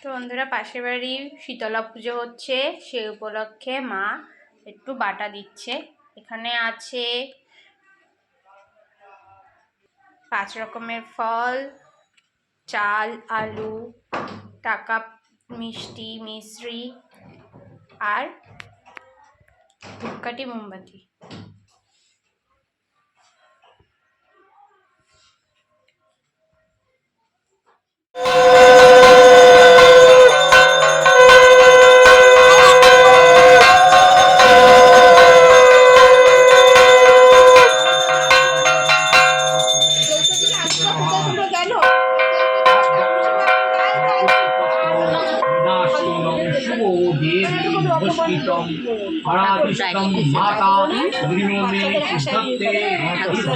তো বন্ধুরা, পাশের বাড়ি শীতলা পুজো হচ্ছে, সে উপলক্ষে মা একটু বাটা দিচ্ছে। এখানে আছে পাঁচ রকমের ফল, চাল, আলু, টাকা, মিষ্টি, মিশ্রি আর ধূপকাঠি মোমবাতি। দেবী উপস্থিতং মাতা নিয়ম আদিষ্ট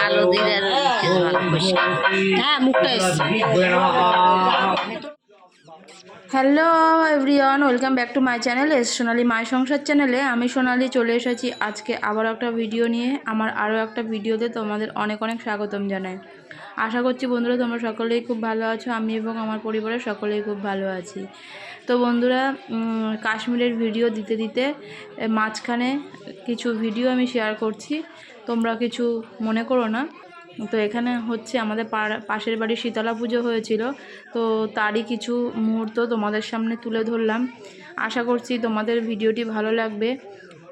হলদির হ্যাঁ মুখটা hello everyone welcome back to my channel S Sonali my সংসার চ্যানেলে আমি সোনালি চলে এসেছি আজকে আবার একটা ভিডিও নিয়ে। আমার আরও একটা ভিডিওতে তোমাদের অনেক অনেক স্বাগতম জানাই। আশা করছি বন্ধুরা তোমরা সকলেই খুব ভালো আছো, আমি এবং আমার পরিবারের সকলেই খুব ভালো আছি। তো বন্ধুরা কাশ্মীরের ভিডিও দিতে দিতে মাঝখানে কিছু ভিডিও আমি শেয়ার করছি। তোমরা কিছু মনে করো না। তো এখানে হচ্ছে আমাদের পাশের বাড়ি শীতলা পুজো হয়েছিল। তো তারই কিছু মুহূর্ত তোমাদের সামনে তুলে ধরলাম। আশা করছি তোমাদের ভিডিওটি ভালো লাগবে।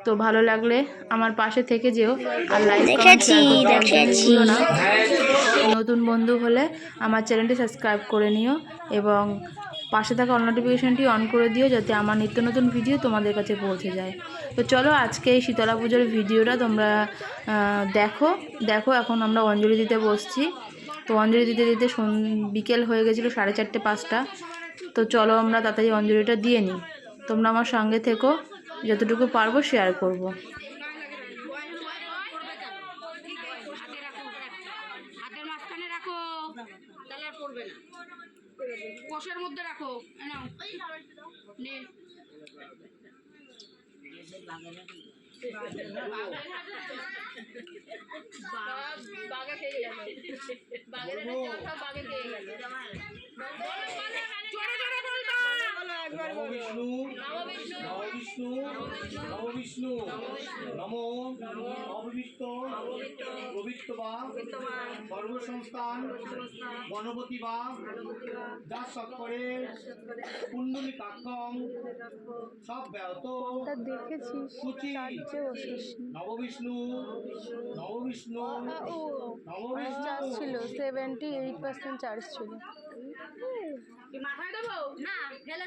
তো ভালো লাগলে আমার পাশে থেকে যেও আর লাইক। না। নতুন বন্ধু হলে আমার চ্যানেলটি সাবস্ক্রাইব করে নিও এবং পাশে থাকা অল নোটিফিকেশানটি অন করে দিও যাতে আমার নিত্য নতুন ভিডিও তোমাদের কাছে পৌঁছে যায়। তো চলো আজকে এই শীতলা পুজোর ভিডিওটা তোমরা দেখো। দেখো, এখন আমরা অঞ্জলি দিতে বসছি। তো অঞ্জলি দিতে দিতে বিকেল হয়ে গেছিল সাড়ে চারটে পাঁচটা। তো চলো আমরা তাড়াতাড়ি অঞ্জলিটা দিয়ে নিই। তোমরা আমার সঙ্গে থেকো। যতটুকু পারব শেয়ার করব। হাতের মাঝখানে রাখো তাহলে আর পড়বে না। কষের মধ্যে রাখো নাও। নে। বাঘে খেয়ে গেল বাঘে খেয়ে গেল জোরে জোরে বলবা। নমবিষ্ণু নমবিষ্ণু নমবিষ্ণু নমো অববিষ্ট পবিত্র বা সর্বসংস্থান গণপতি বা যা সৎকরে কুণ্ডলী কাক্ষম সব ব্যাহত দেখেছিস সূচি নববিষ্ণু নববিষ্ণু নববিষ্ণু চার্জ ছিল সেভেন্টি এইট পার্সেন্ট চার্জ ছিল মাথায় দেবো? না ফেলে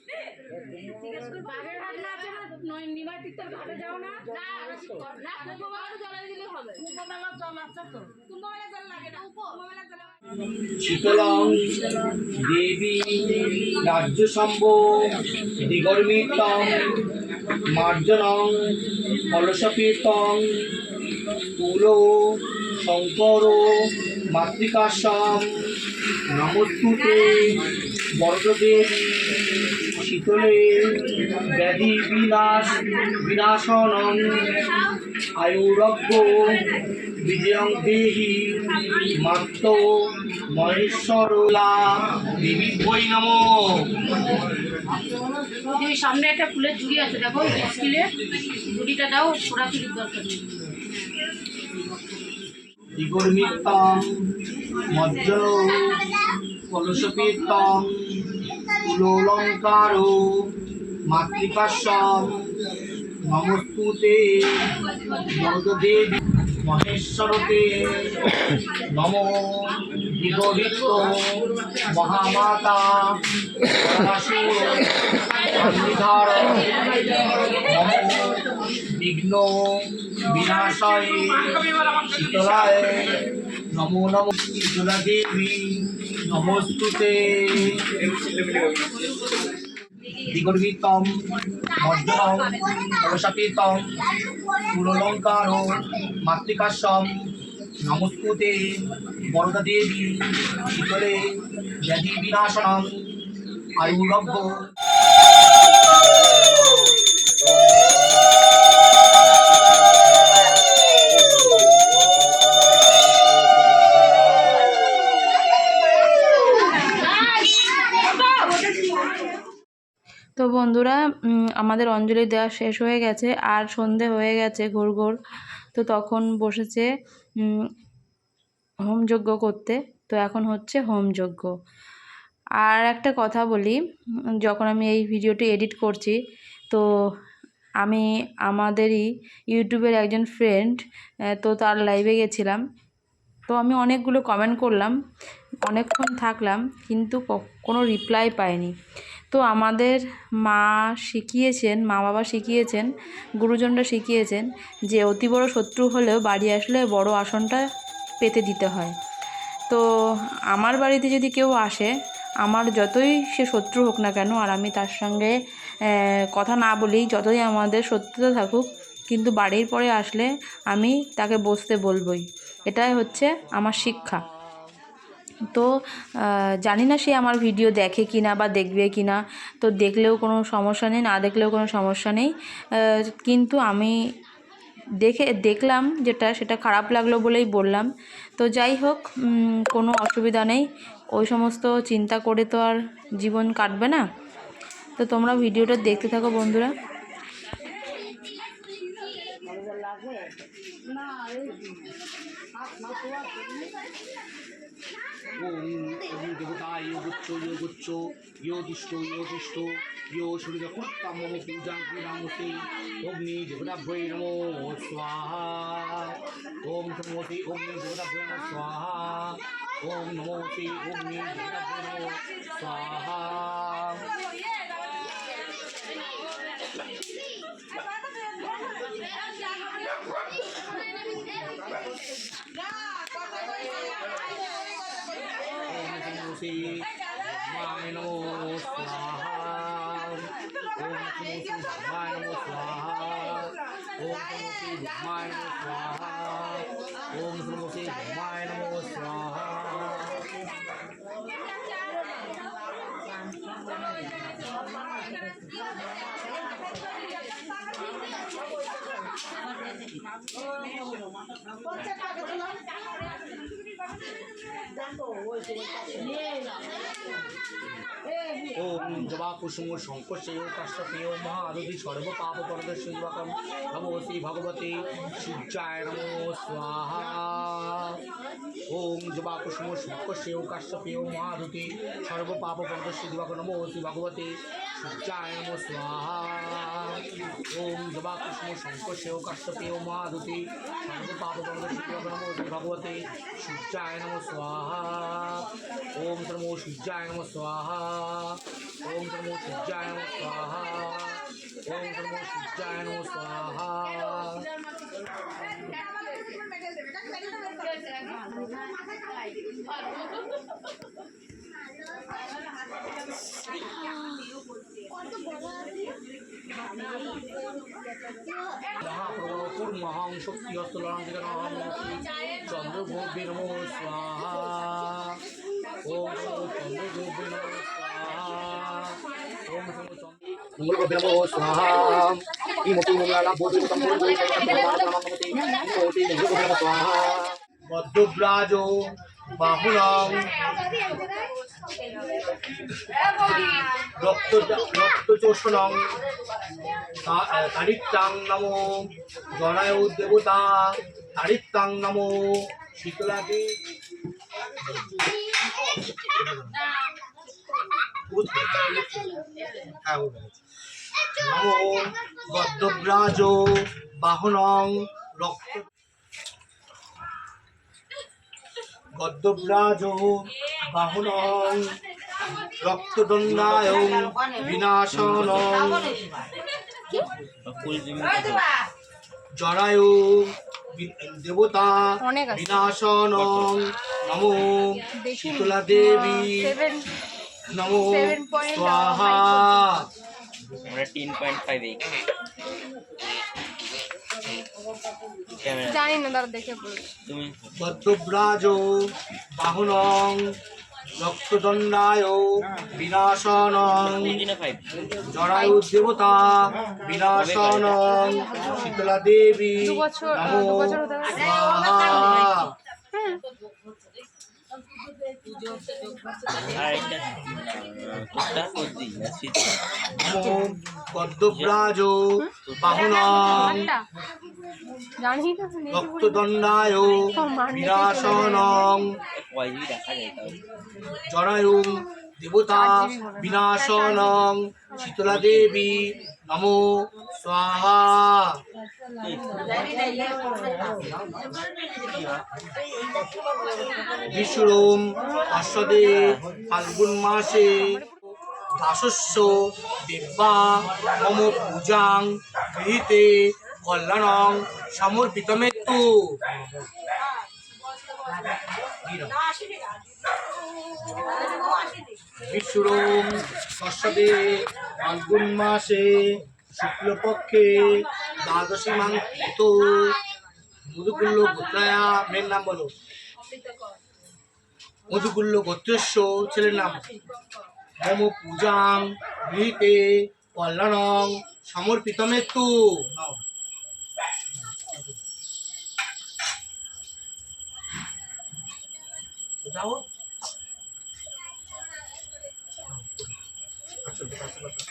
বাঘের হাট না আছে না নয় নিমাই তীর্থের ঘাটে যাও না না না কুম্ভ জলে দিলে হবে কুম্ভ জল আছে তো কুম্ভ জল লাগে না কুম্ভ জল শীতলং দেবী রাজ্যসম্ভ দিগর্মিতং মার্জনং কলসপীতং তুল শঙ্কর মাতৃকাশ্যাম নমস্তুতে বরদেবী শীতলে ব্যাধি বিনাশ বিনাশনং আয়ুরজ্ঞ বিজয়ং দেহি মাত্র মহেশ্বরলা। দেবী বই নম সামনে একটা ফুলের ঝুড়ি আছে দেখো স্কিলে ঝুড়িটা দাও ছোড়াছুড়ির দরকার নেই। দিগর্মিতম মজ্জ কলসপীতম তুলোলঙ্কার মাতৃকাশ্যাম নমস্তুতে। বরদেবী মহেশ্বরতে নম দিগরিত মহামাতা সন্নিধার। বিঘ্ন বিনাশায় শীতলায়। নমো নম। শীতলা দেবী নমস্তুতে। বিগর্বিতম মজ্জনম অবসাপিতম পুরলঙ্কার মাতৃকাশ্যম নমস্কুতে বরদা দেবী শীতলে ব্যাধি বিনাশনম আয়ুরভ্য বন্ধুরা আমাদের অঞ্জলি দেওয়া শেষ হয়ে গেছে, আর সন্ধে হয়ে গেছে ঘোর ঘোর। তো তখন বসেছে হোমযজ্ঞ করতে। তো এখন হচ্ছে হোমযজ্ঞ আর একটা কথা বলি, যখন আমি এই ভিডিওটি এডিট করছি, তো আমি আমাদেরই ইউটিউবের একজন ফ্রেন্ড তো তার লাইভে গেছিলাম। তো আমি অনেকগুলো কমেন্ট করলাম, অনেকক্ষণ থাকলাম, কিন্তু কোনো রিপ্লাই পাইনি। তো আমাদের মা শিখিয়েছেন, মা বাবা শিখিয়েছেন, গুরুজনরা শিখিয়েছেন যে অতি বড় শত্রু হলেও বাড়ি আসলে বড় আসনটা পেতে দিতে হয়। তো আমার বাড়িতে যদি কেউ আসে, আমার যতই সে শত্রু হোক না কেন, আর আমি তার সঙ্গে কথা না বলি যতই আমাদের শত্রুতা থাকুক, কিন্তু বাড়ির পরে আসলে আমি তাকে বসতে বলবই। এটাই হচ্ছে আমার শিক্ষা। তো জানি না সে আমার ভিডিও দেখে কি না বা দেখবে কি না তো দেখলেও কোনো সমস্যা নেই, না দেখলেও কোনো সমস্যা নেই। কিন্তু আমি দেখে, দেখলাম যেটা, সেটা খারাপ লাগল বলেই বললাম। তো যাই হোক কোনো অসুবিধা নেই। ওই সমস্ত চিন্তা করে তো আর জীবন কাটবে না। তো তোমরা ভিডিওটা দেখতে থাকো বন্ধুরা। ওম ওম দেবতা যোগুচ্চ যোগুচ্চ ইয়ো দিষ্ট ইয়ো দিষ্ট ইয়ো সূর্যকুত্তাম মম পূজাং ক্রীড়ামতে অগ্নি দেবতাভ্যৈ নমো, স্বাহা। ওম নমোতি অগ্নি দেবতাভ্যৈ নমো, স্বাহা। ওম নমোতি অগ্নি দেবতাভ্যৈ নমো, স্বাহা। ওম নমোতি ধর্মায় নমো স্বাহা। ওম নমোতি ধর্মায় নমো স্বাহা। ওম নমোতি ধর্মায় নমো স্বাহা। ওম নমোতি ধর্মায় নমো স্বাহা ওম জবা কুসুম শঙ্কর্ষেয় কাশ্যপেয় মহারথি সর্ব পাপ পরদর্শী দিবাকম নমো শ্রী ভগবতে সূর্যায় নমো স্বাহা। ওম জবা কুসুম শঙ্কর্ষেয় কাশ্যপেয় মহারথি সর্ব পাপ পরদর্শী দিবাকম নমো শ্রী ভগবতে সূর্যায় ওম জবা কুসুম শঙ্কর্ষেয় কাশ্যপেয় মহারথি সর্ব পাপ পরদর্শী দিবাকম নমো শ্রী ভগবতে সূর্যায় নমো স্বাহা ওম নমো সূর্যায় নমো স্বাহা ওম নমো সূর্যায় নমো স্বাহা ওম নমো সূর্যায় নমো স্বাহা মহাপ্রভুর্মহং শক্তি হস্তলাঙ্কিতনহং চন্দ্রগোপে নমো স্বাহা ওম নমো চন্দ্রগোপে স্বাহা ওম নমো চন্দ্রগোপে স্বাহা ইমতি মঙ্গলা বোধি তম্বুর বৈ নমোতি ইমতি চন্দ্রগোপে নমো স্বাহা বদ্ধব্রাজ বাহুলং রক্ত রক্তচোষণং তারিত্যাং নমো। জনায় দেবতা তারিত্যাং নমো। শীতলাকে নমো গদ্যব্রাজ বাহনং রক্ত। গদ্যব্রাজ বাহনং রক্তদণ্ডায় বিনাশনং জরায়ু দেবতা। বিনাশনং নমো শীতলা দেবী। নমো 7.5 স্বাহা। আমরা তিন পয়েন্ট ফাইভ জানি না দাদা দেখে তুমি পদ্মব্রাজ বাহুনং রক্তদণ্ডায় বিনাশনং জরায়ু দেবতা বিনাশনং শীতলা দেবী নমো পদ্মব্রাজ বাহুনং রক্তদণ্ডায় বিনাশনং। জরায়ু দেবতা বিনাশনং। শীতলা দেবী নমো স্বাহা। বিশ্বরম অশ্বদে ফাল্গুন মাসে দাসস্য দেব্যা। মম পূজাং গৃহীতে কল্যাণং সমর্পিতমেত্তু বিশ্বরম ফাল্গুন মাসে শুক্লপক্ষে দ্বাদশী মাঙ্কিত মধুকুল্ল গোত্রায়া মেয়ের নাম বলো। মধুকুল্ল গোত্রেশ্ব ছেলের নাম। মম পূজাং গৃহীতে কল্যাণং সমর্পিতমেত্তু নাও। যাও আচ্ছা, আচ্ছা, আচ্ছা।